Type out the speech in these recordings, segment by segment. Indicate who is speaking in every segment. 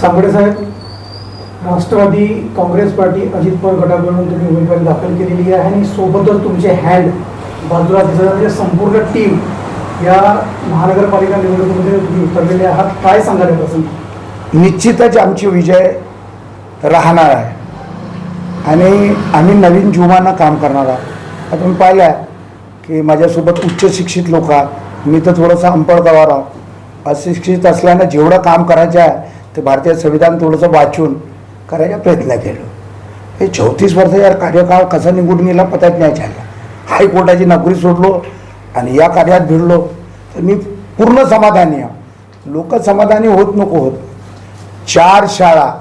Speaker 1: सांबडे साहेब राष्ट्रवादी काँग्रेस पार्टी अजित पवार गटाकडून तुम्ही उमेदवारी दाखल केलेली आहे आणि सोबतच तुमचे हँड बाजूला दिसत म्हणजे संपूर्ण टीम या महानगरपालिका निवडणुकीमध्ये तुम्ही उतरलेले आहात. काय सांगाल या प्रसंगी
Speaker 2: निश्चितच आमची विजय राहणार आहे. आणि आम्ही नवीन जुमानं काम करणार आहोत. आता तुम्ही पाहिलं आहे की माझ्यासोबत उच्च शिक्षित लोक आहेत. मी तर थोडंसं अंपळ गवार आहोत. अशिक्षित असल्यानं जेवढं काम करायचं आहे ते भारतीय संविधान थोडंसं वाचून करायचा प्रयत्न केलो. हे चौतीस वर्ष यार कार्यकाळ कसा निघून गेला पत्यात नाही झाला. हायकोर्टाची नोकरी सोडलो आणि या कार्यात भिडलो. तर मी पूर्ण समाधानी आहे. लोक समाधानी होत नको होत. चार शाळा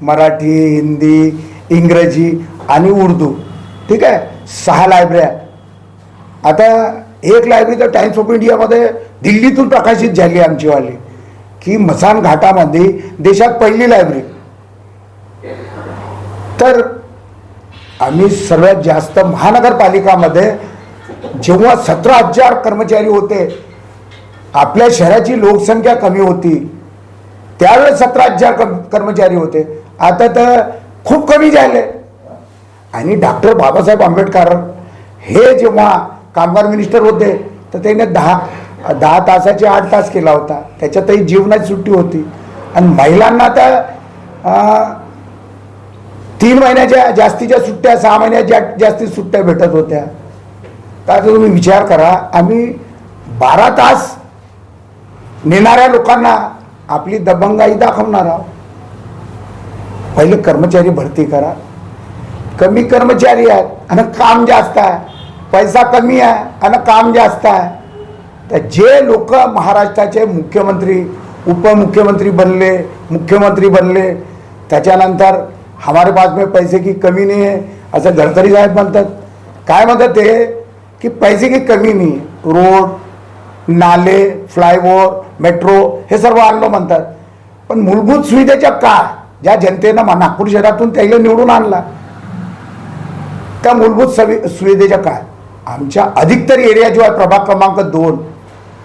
Speaker 2: मराठी हिंदी इंग्रजी आणि उर्दू ठीक आहे? सहा लायब्रऱ्या आता एक लायब्ररी तर टाइम्स ऑफ इंडियामध्ये दिल्लीतून प्रकाशित झाली आमचीवाली. की मसान घाटामध्ये देशात पहिली लायब्ररी तर आम्ही सर्वात जास्त महानगरपालिकामध्ये जेव्हा सतरा हजार कर्मचारी होते आपल्या शहराची लोकसंख्या कमी होती त्यावेळेस सतरा हजार कर्मचारी होते. आता तर खूप कमी झाले. आणि डॉक्टर बाबासाहेब आंबेडकर हे जेव्हा कामगार मिनिस्टर होते तर त्याने दहा दहा तासाचे आठ तास केला होता. त्याच्यातही जीवनाची सुट्टी होती. आणि महिलांना तर तीन महिन्याच्या जास्तीच्या सुट्ट्या सहा महिन्याच्या जास्ती सुट्ट्या भेटत होत्या. त्याचा तुम्ही विचार करा आम्ही बारा तास नेणाऱ्या लोकांना आपली दबंगाई दाखवणार आहोत. पहिले कर्मचारी भरती करा. कमी कर्मचारी आहेत आणि काम जास्त आहे. पैसा कमी आहे आणि काम जास्त आहे. तर जे लोक महाराष्ट्राचे मुख्यमंत्री उपमुख्यमंत्री बनले मुख्यमंत्री बनले त्याच्यानंतर हमारे पास में पैसे की कमी नाही आहे असं गडकरी साहेब म्हणतात. काय म्हणतात ते? की पैसे की कमी नाही रोड नाले फ्लायओव्हर मेट्रो हे सर्व आणलं म्हणतात. पण मूलभूत सुविधेच्या काय? ज्या जनतेनं नागपूर शहरातून त्याला निवडून आणला. त्या मूलभूत सवि सुविधेच्या काय? आमच्या अधिकतर एरिया जो आहे प्रभाग क्रमांक दोन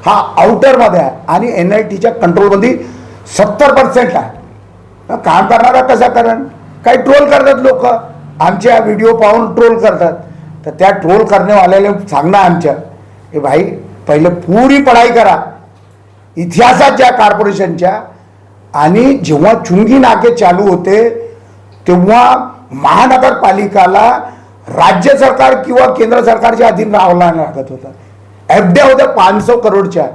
Speaker 2: हा आउटरमध्ये आहे आणि एन आय टीच्या कंट्रोलमध्ये सत्तर पर्सेंट आहे. काम करणारा कसा करण काही ट्रोल करतात लोक. आमच्या व्हिडिओ पाहून ट्रोल करतात. तर त्या ट्रोल करण्यावाल्याला सांगणं आमच्या. की भाई पहिले पुरी पढाई करा. इतिहासाच्या कॉर्पोरेशनच्या आणि जेव्हा चुंगी नाके चालू होते तेव्हा महानगरपालिकाला राज्य सरकार किंवा केंद्र सरकारच्या अधीन राहावं लागत होतं. एफड्या होत्या पाच करोडच्या.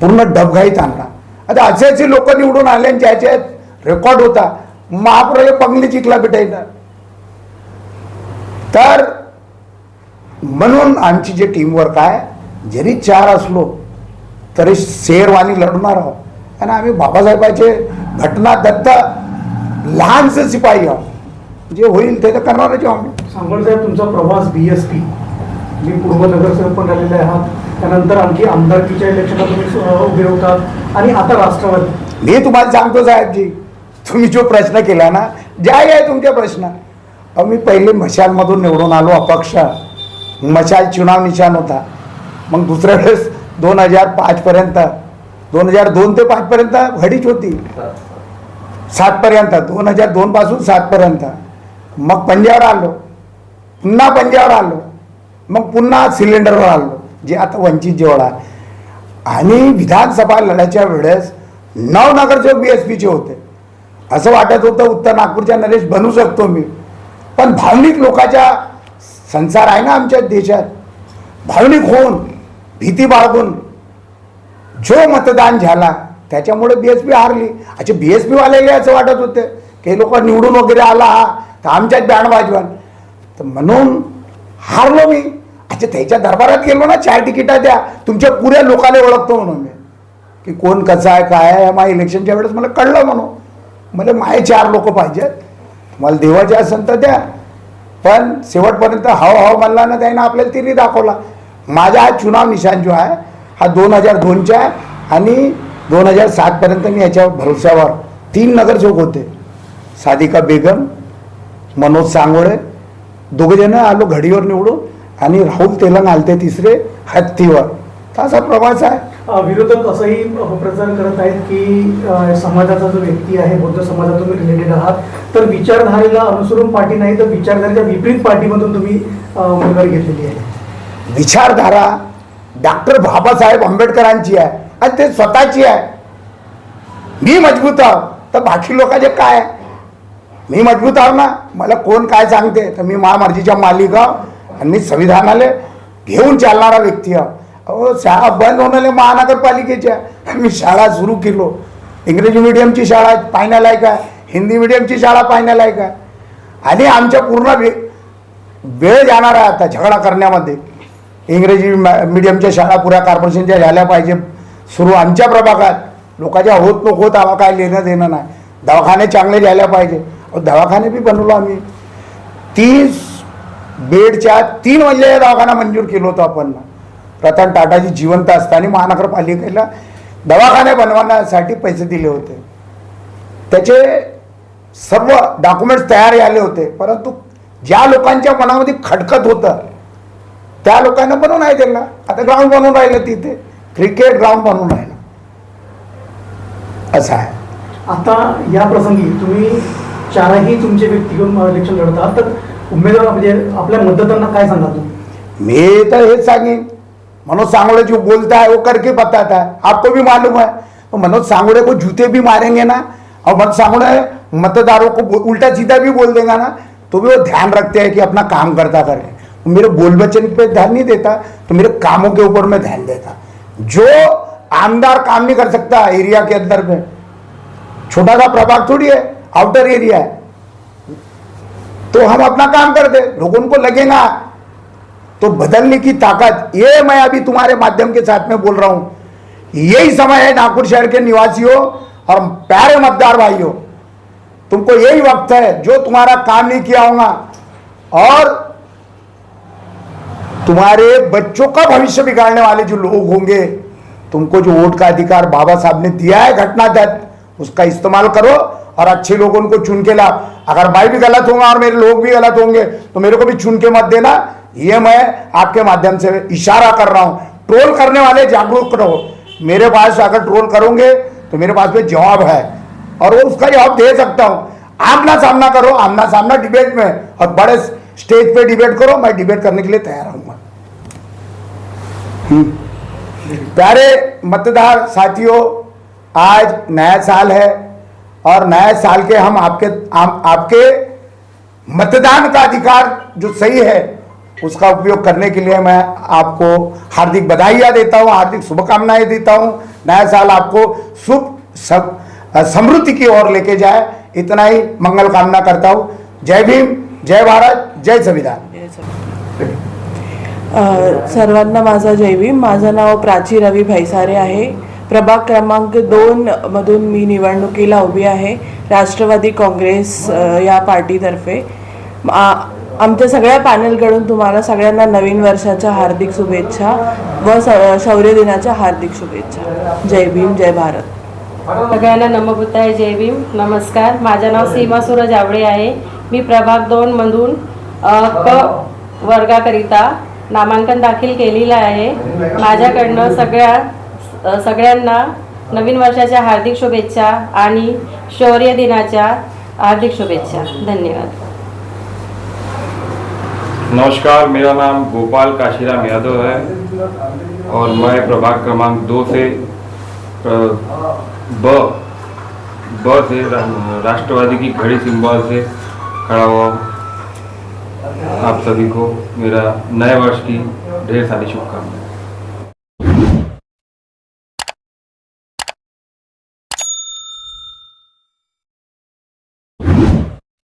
Speaker 2: पूर्ण डबघाईत आणला. आता असे असे लोक निवडून आले आणि ज्याच्यात रेकॉर्ड होता. महाप्रलय पंगली जिंकला भेटायला तर म्हणून आमची जे टीमवर्क आहे जरी चार असलो तरी शेरवानी लढणार आहोत. आणि आम्ही बाबासाहेबाचे घटना दत्त लहानसे शिपाई आहोत. जे होईल ते तर करणारच आहोत. आम्ही
Speaker 1: सांगोल साहेब तुमचा प्रवास बी एस पी मी पूर्व नगरसेवक पण राहिलेले आहात त्यानंतर आणखी आमदारकीच्या इलेक्शनला तुम्ही उभे होतात. आणि आता राष्ट्रवादी.
Speaker 2: मी तुम्हाला सांगतो साहेबजी तुम्ही जो प्रश्न केला ना ज्या आहे तुमच्या प्रश्न. मी पहिले मशालमधून निवडून आलो अपक्ष. मशाल चुनाव निशान होता. मग दुसऱ्या वेळेस दोन हजार पाचपर्यंत दोन हजार दोन ते पाचपर्यंत घडीच होती. सातपर्यंत दोन हजार दोनपासून सातपर्यंत मग पंजावर आलो. पुन्हा पंजावर आलो. मग पुन्हा सिलेंडरवर आलो जे आता वंचित जेवढा आहे. आणि विधानसभा लढ्याच्या वेळेस नऊ नगरसेवक बी एस पीचे होते. असं वाटत होतं उत्तर नागपूरच्या नरेश बनू शकतो मी. पण भावनिक लोकांच्या संसार आहे ना आमच्या देशात. भावनिक होऊन भीती बाळगून जो मतदान झाला त्याच्यामुळे बी एस पी हारली. अच्छा बी एस पीवाल्याला असं वाटत होते की लोक निवडून वगैरे आला हा तर आमच्याच बँड वाजवान तर म्हणून हारलो मी. अच्छा त्याच्या दरबारात गेलो ना चार तिकिटा द्या. तुमच्या पुऱ्या लोकांना ओळखतो म्हणून मी. की कोण कसं आहे काय आहे माझ्या इलेक्शनच्या वेळेस मला कळलं म्हणून. मला माये चार लोक पाहिजेत. मला देवाचे असेल तर द्या. पण शेवटपर्यंत हाव हाव म्हणला ना त्यानं आपल्याला तिने दाखवला. माझा हा चुनाव निशाण जो आहे हा दोन हजार दोनच्या आहे आणि दोन हजार सातपर्यंत मी याच्या भरोश्यावर तीन नगरसेवक होते. साधिका बेगम मनोज सांगोळे दोघेजणं आलो घडीवर निवडून. आणि राहुल तेलंग आलते तिसरे हत्तीवर. असा प्रवास आहे.
Speaker 1: विरोधक असंही अपप्रचार करत आहेत की समाजाचा जो व्यक्ती आहे बौद्ध समाजातून रिलेटेड आहात तर विचारधारेला अनुसरून पार्टी नाही तर विचारधारेच्या विपरीत पार्टीमधून तुम्ही उमेदवारी घेतलेली आहे.
Speaker 2: विचारधारा डॉक्टर बाबासाहेब आंबेडकरांची आहे आणि ते स्वतःची आहे. मी मजबूत आहो. तर बाकी लोकांचे काय? मी मजबूत आहो ना. मला कोण काय सांगते? तर मी महामर्जीच्या मालिक आणि मी संविधानाला घेऊन चालणारा व्यक्ती आहो अहो शाळा बंद होणारे महानगरपालिकेच्या. मी शाळा सुरू केलो. इंग्रजी मिडियमची शाळा पाहण्यालायक आहे हिंदी मिडियमची शाळा पाहण्यालायक आहे आणि आमच्या पूर्ण वे वेळ जाणार आहे आता झगडा करण्यामध्ये. इंग्रजी मिडियमच्या शाळा पुऱ्या कॉर्पोरेशनच्या झाल्या पाहिजे. सुरू आमच्या प्रभागात. लोकांच्या होत नको होत आम्हाला काय लेणं देणं नाही. दवाखाने चांगले झाल्या पाहिजे. दवाखाने बी बनवलो आम्ही. तीस बेडच्या तीन मजल्याचा दवाखाना मंजूर केलो होतो आपण रतन टाटाजी जिवंत असताना महानगरपालिकेला दवाखाने बनवण्यासाठी पैसे दिले होते. त्याचे सर्व डॉक्युमेंट्स तयार झाले होते. परंतु ज्या लोकांच्या मनामध्ये खटकत होतं त्या लोकांना बनवून आहे त्यांना आता ग्राउंड बनवून राहिलं तिथे. क्रिकेट ग्राउंड बनवून राहिलं. असं आहे.
Speaker 1: आता या प्रसंगी तुम्ही चारही तुमचे व्यक्ती घेऊन इलेक्शन लढत आहात. तर उमेदवार
Speaker 2: मैं तो सांगेन. मनोज सांगोड़े जो बोलता है वो करके बताता है. आपको भी मालूम है. तो मनोज सांगोड़े को जूते भी मारेंगे ना, और मनोज सांगोड़े मतदारों को उल्टा सीधा भी बोल देगा ना तो भी वो ध्यान रखते हैं कि अपना काम करता करें वो मेरे बोल वचन पे ध्यान नहीं देता तो मेरे कामों के ऊपर मैं ध्यान देता. जो आमदार काम नहीं कर सकता एरिया के अंदर में. छोटा सा प्रभाग थोड़ी है आउटर एरिया है. तो हम अपना काम कर दे, लोगों को लगेगा। तो बदलने की ताकत, ये मैं अभी तुम्हारे माध्यम के साथ में बोल रहा हूँ। यही समय है नागपुर शहर के निवासियों और प्यारे मतदार भाइयों। तुमको यही वक्त है जो तुम्हारा काम नहीं किया होगा और तुम्हारे बच्चों का भविष्य बिगाड़ने वाले जो लोग होंगे, तुमको जो वोट का अधिकार बाबा साहब ने दिया है घटना तहत उसका इस्तेमाल करो। और अच्छे लोगों को चुन के ला। अगर मैं भी गलत होगा और मेरे लोग भी गलत होंगे तो मेरे को भी चुन के मत देना। ये मैं आपके माध्यम से इशारा कर रहा हूँ। ट्रोल करने वाले जागरूक रहो। मेरे पास अगर ट्रोल करोगे तो मेरे पास में जवाब है। और वो उसका जवाब दे सकता हूँ। आमना सामना करो आमना सामना डिबेट में। और बड़े स्टेज पे डिबेट करो, मैं डिबेट करने के लिए तैयार हूँ प्यारे मतदार साथियों, आज नया साल है। और नए साल के हम आपके आप, आपके मतदान का अधिकार जो सही है उसका उपयोग करने के लिए मैं आपको हार्दिक बधाइयाँ देता हूँ हार्दिक शुभकामनाएँ देता हूँ। नया साल आपको शुभ समृद्धि की ओर लेके जाए। इतना ही मंगल कामना करता हूँ। जय भीम जय भारत जय संविधान।
Speaker 3: अ, सर्वांना माझा जय भीम. माझं नाव प्राची रवी भैसारे आहे. प्रभाग क्रमांक दोन मधून मी निवडणुकीला उभी आहे. राष्ट्रवादी काँग्रेस या पार्टीतर्फे. आमच्या सगळ्या पॅनलकडून तुम्हाला सगळ्यांना नवीन वर्षाच्या हार्दिक शुभेच्छा व शौर्य दिनाच्या हार्दिक शुभेच्छा. जय भीम जय भारत.
Speaker 4: सगळ्यांना नमभूताय जय भीम. नमस्कार. माझं नाव सीमा सूरज आवडे आहे. मी प्रभाग दोन मधून क वर्गाकरिता नामांकन दाखल केलेलं आहे. माझ्याकडनं सगळ्या सगळ्यांना नवीन वर्षाच्या हार्दिक शुभेच्छा आणि शौर्य दिनाच्या हार्दिक शुभेच्छा. धन्यवाद.
Speaker 5: नमस्कार मेरा नाम गोपाल काशीराम यादव है और मैं प्रभाग क्रमांक दो से ब ब से राष्ट्रवादी की घड़ी सिंबल से खड़ा हुआ हूँ। आप सभी को मेरा नए वर्ष की ढेर सारी शुभकामनाएं।